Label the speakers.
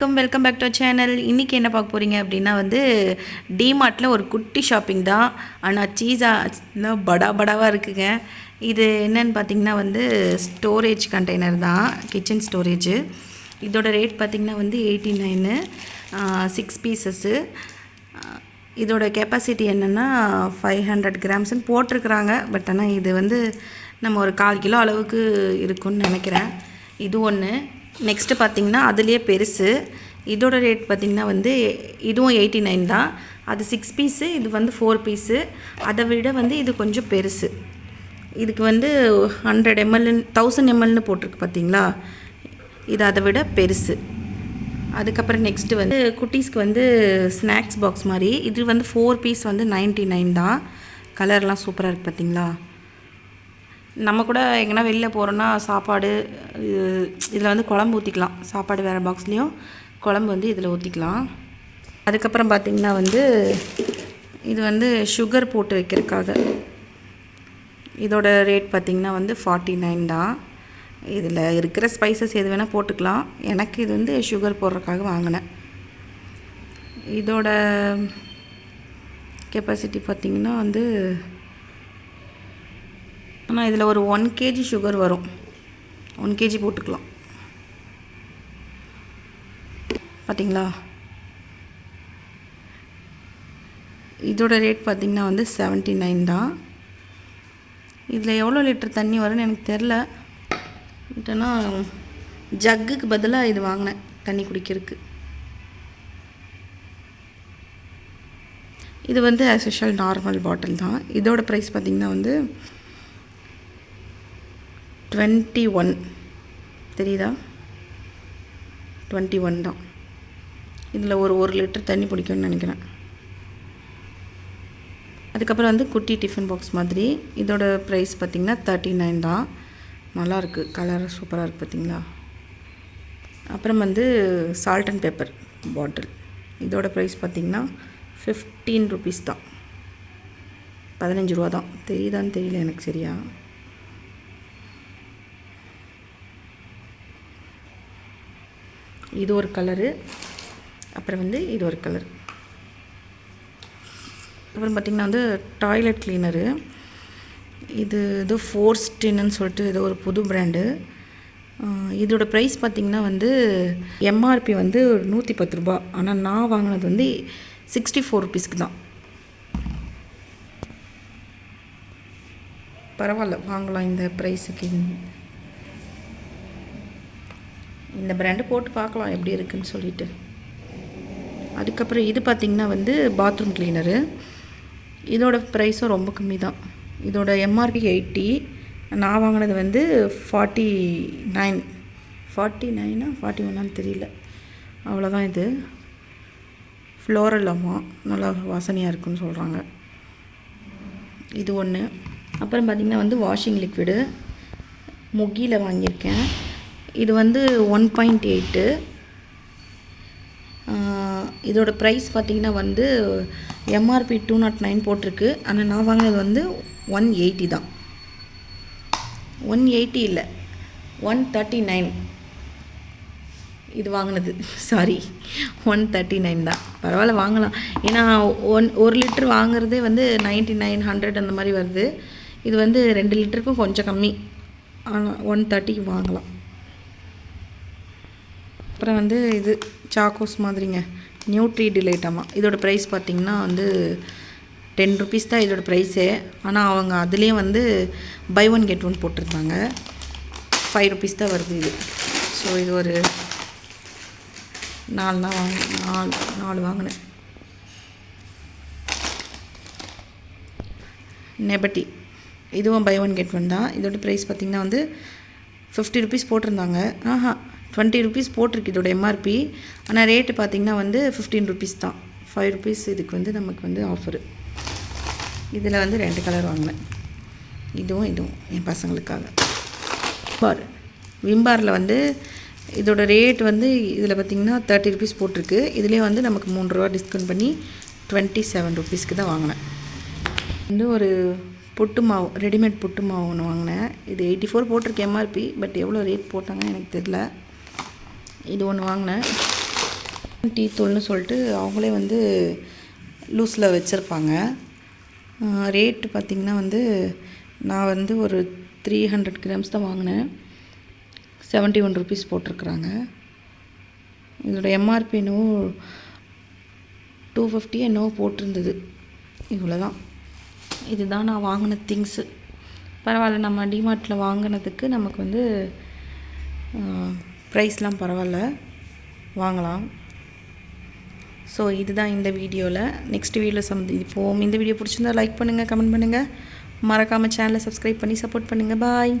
Speaker 1: Welcome welcome back to channel இன்றைக்கி என்ன பார்க்க போகிறீங்க அப்படின்னா வந்து டிமார்ட்டில் ஒரு குட்டி ஷாப்பிங் தான். ஆனால் சீஸாக படா படாவாக இருக்குங்க. இது என்னன்னு பார்த்தீங்கன்னா வந்து ஸ்டோரேஜ் கண்டெய்னர் தான். கிச்சன் ஸ்டோரேஜு இதோட ரேட் பார்த்திங்கன்னா வந்து எயிட்டி நைனு சிக்ஸ் பீசஸ்ஸு இதோட கெப்பாசிட்டி என்னென்னா ஃபைவ் ஹண்ட்ரட் கிராம்ஸ்ன்னு போட்டிருக்கிறாங்க. பட் ஆனால் இது வந்து நம்ம ஒரு கால் கிலோ அளவுக்கு இருக்கும்னு நினைக்கிறேன். இது ஒன்று நெக்ஸ்ட்டு பார்த்தீங்கன்னா அதுலேயே பெருசு. இதோட ரேட் பார்த்திங்கன்னா வந்து இதுவும் எயிட்டி நைன் தான். அது சிக்ஸ் பீஸு இது வந்து ஃபோர் பீஸு அதை விட வந்து இது கொஞ்சம் பெருசு. இதுக்கு வந்து ஹண்ட்ரட் எம்எல்னு தௌசண்ட் எம்எல்னு போட்டிருக்கு பார்த்தீங்களா இது அதை விட பெருசு. அதுக்கப்புறம் நெக்ஸ்ட்டு வந்து குட்டீஸ்க்கு வந்து ஸ்நாக்ஸ் பாக்ஸ் மாதிரி. இது வந்து ஃபோர் பீஸ் வந்து நைன்ட்டி நைன் தான் கலர்லாம் சூப்பராக இருக்குது பார்த்தீங்களா நம்ம கூட எங்கன்னா வெளியில் போகிறோன்னா சாப்பாடு இதில் வந்து குழம்பு ஊற்றிக்கலாம் சாப்பாடு வேறு பாக்ஸ்லேயும் குழம்பு வந்து இதில் ஊற்றிக்கலாம் அதுக்கப்புறம் பார்த்திங்கன்னா வந்து இது வந்து சுகர் போட்டு வைக்கிறதுக்காக. இதோட ரேட் பார்த்திங்கன்னா வந்து ஃபார்ட்டி நைன் தான். இதில் இருக்கிற ஸ்பைசஸ் எது வேணால் போட்டுக்கலாம். எனக்கு இது வந்து சுகர் போடுறதுக்காக வாங்கினேன். இதோட கெப்பாசிட்டி பார்த்திங்கன்னா வந்து ஆனால் இதில் ஒரு ஒன் கேஜி சுகர் வரும். ஒன் கேஜி போட்டுக்கலாம். பார்த்தீங்களா இதோட ரேட் பார்த்திங்கன்னா வந்து செவன்ட்டி நைன் தான். இதில் எவ்வளோ லிட்டர் தண்ணி வரும்னு எனக்கு தெரில பட்னா ஜக்குக்கு பதிலாக இது வாங்கினேன் தண்ணி குடிக்கிறதுக்கு. இது வந்து ஆஸ் யூஷுவல் நார்மல் பாட்டில் தான். இதோட ப்ரைஸ் பார்த்திங்கன்னா வந்து டுவெண்ட்டி ஒன் தெரியுதா? டுவெண்ட்டி ஒன் தான். இதில் ஒரு ஒரு லிட்டர் தண்ணி பிடிக்கும்னு நினைக்கிறேன். அதுக்கப்புறம் வந்து குட்டி டிஃபன் பாக்ஸ் மாதிரி. இதோட ப்ரைஸ் பார்த்திங்கன்னா தேர்ட்டி நைன் தான். நல்லாயிருக்கு கலர் சூப்பராக இருக்குது பார்த்திங்களா? அப்புறம் வந்து சால்ட் அண்ட் பேப்பர் பாட்டில் இதோட ப்ரைஸ் பார்த்திங்கன்னா ஃபிஃப்டீன் ருபீஸ் தான். பதினஞ்சு ரூபா தான். தெரியுதான்னு தெரியல எனக்கு சரியா. இது ஒரு கலரு அப்புறம் வந்து இது ஒரு கலர் அப்புறம் பார்த்திங்கன்னா வந்து டாய்லெட் கிளீனரு இது இது ஃபோர்ஸ்டின்னு சொல்லிட்டு இது ஒரு புது பிராண்டு இதோட ப்ரைஸ் பார்த்திங்கன்னா வந்து எம்ஆர்பி வந்து நூற்றி பத்து ரூபா. ஆனால் நான் வாங்கினது வந்து சிக்ஸ்டி ஃபோர் ருபீஸ்க்கு தான். பரவாயில்ல வாங்கலாம் இந்த ப்ரைஸுக்கு இந்த பிராண்டு போட்டு பார்க்கலாம் எப்படி இருக்குன்னு சொல்லிட்டு. அதுக்கப்புறம் இது பார்த்திங்கன்னா வந்து பாத்ரூம் கிளீனரு இதோட ப்ரைஸும் ரொம்ப கம்மி தான் இதோட எம்ஆர்பி எயிட்டி. நான் வாங்கினது வந்து ஃபார்ட்டி நைன் ஃபார்ட்டி நைனா ஃபார்ட்டி ஒன்னான்னு தெரியல. அவ்வளோதான் இது. ஃப்ளோரல் அம்மா. நல்லா வாசனையாக இருக்குன்னு சொல்கிறாங்க இது ஒன்று அப்புறம் பார்த்திங்கன்னா வந்து வாஷிங் லிக்விடு முகியில் வாங்கியிருக்கேன். இது வந்து ஒன் பாயிண்ட் எயிட்டு இதோட ப்ரைஸ் பார்த்திங்கன்னா வந்து எம்ஆர்பி டூ நாட் நைன் போட்டிருக்கு. ஆனால் நான் வாங்கினது வந்து ஒன் எயிட்டி தான். ஒன் எயிட்டி இல்லை ஒன் தேர்ட்டி நைன் இது வாங்கினது. சாரி ஒன் தேர்ட்டி நைன் தான். பரவாயில்ல வாங்கலாம். ஏன்னா ஒன் ஒரு லிட்டர் வாங்குறதே வந்து நைன்ட்டி நைன் ஹண்ட்ரட் அந்த மாதிரி வருது. இது வந்து ரெண்டு லிட்டருக்கும் கொஞ்சம் கம்மி. ஆனால் ஒன் தேர்ட்டிக்கு வாங்கலாம். அப்புறம் வந்து இது சாக்கோஸ் மாதிரிங்க. நியூட்ரி டிலைட்டமா இதோட ப்ரைஸ் பார்த்திங்கன்னா வந்து டென் ருபீஸ் தான் இதோட ப்ரைஸே ஆனால் அவங்க அதுலேயும் வந்து பை ஒன் கெட் ஒன் போட்டிருந்தாங்க. ஃபைவ் ருபீஸ் தான் வருது இது. ஸோ இது ஒரு நாலு நாள் வாங்க நாலு நாலு வாங்கினேன். நெபட்டி. இதுவும் பை ஒன் கெட் ஒன் தான். இதோட ப்ரைஸ் பார்த்திங்கன்னா வந்து ஃபிஃப்டி ருபீஸ் போட்டிருந்தாங்க. ஆஹா. டுவெண்ட்டி ருபீஸ் போட்டிருக்கு இதோட எம்ஆர்பி ஆனால் ரேட்டு பார்த்திங்கன்னா வந்து ஃபிஃப்டீன் ருபீஸ் தான். ஃபைவ் ருபீஸ் இதுக்கு வந்து நமக்கு வந்து ஆஃபரு இதில் வந்து ரெண்டு கலர் வாங்கினேன். இதுவும் இதுவும் என் பசங்களுக்காக. பார் விம்பாரில் வந்து இதோட ரேட் வந்து இதில் பார்த்திங்கன்னா தேர்ட்டி ருபீஸ் போட்டிருக்கு. இதுலேயே வந்து நமக்கு மூணு ரூபா டிஸ்கவுண்ட் பண்ணி டுவெண்ட்டி செவன் ருபீஸ்க்கு தான் வாங்கினேன். வந்து ஒரு புட்டு மாவு ரெடிமேட் புட்டு மாவு ஒன்று வாங்கினேன். இது எயிட்டி ஃபோர் போட்டிருக்கு எம்ஆர்பி பட் எவ்வளோ ரேட் போட்டாங்க எனக்கு தெரில இது ஒன்று வாங்கினேன். டீ தூள்னு சொல்லிட்டு அவங்களே வந்து லூஸில் வச்சுருப்பாங்க. ரேட்டு பார்த்திங்கன்னா வந்து நான் வந்து ஒரு த்ரீ ஹண்ட்ரட் கிராம்ஸ் தான் வாங்கினேன். செவன்ட்டி ஒன் ருபீஸ் போட்டிருக்குறாங்க. இதோட எம்ஆர்பி என்னவோ டூ ஃபிஃப்டி என்னவோ போட்டிருந்தது. இவ்வளோ தான் இதுதான் நான் வாங்கின திங்ஸு பரவாயில்ல நம்ம டிமார்ட்டில் வாங்கினதுக்கு நமக்கு வந்து ப்ரைஸ்லாம் பரவாயில்ல. வாங்கலாம். ஸோ இதுதான் இந்த வீடியோவில் நெக்ஸ்ட் வீடியோவில் சந்திப்போம் இந்த வீடியோ பிடிச்சிருந்தா லைக் பண்ணுங்கள் கமெண்ட் பண்ணுங்கள் மறக்காமல் சேனலை சப்ஸ்கிரைப் பண்ணி சப்போர்ட் பண்ணுங்கள் பாய்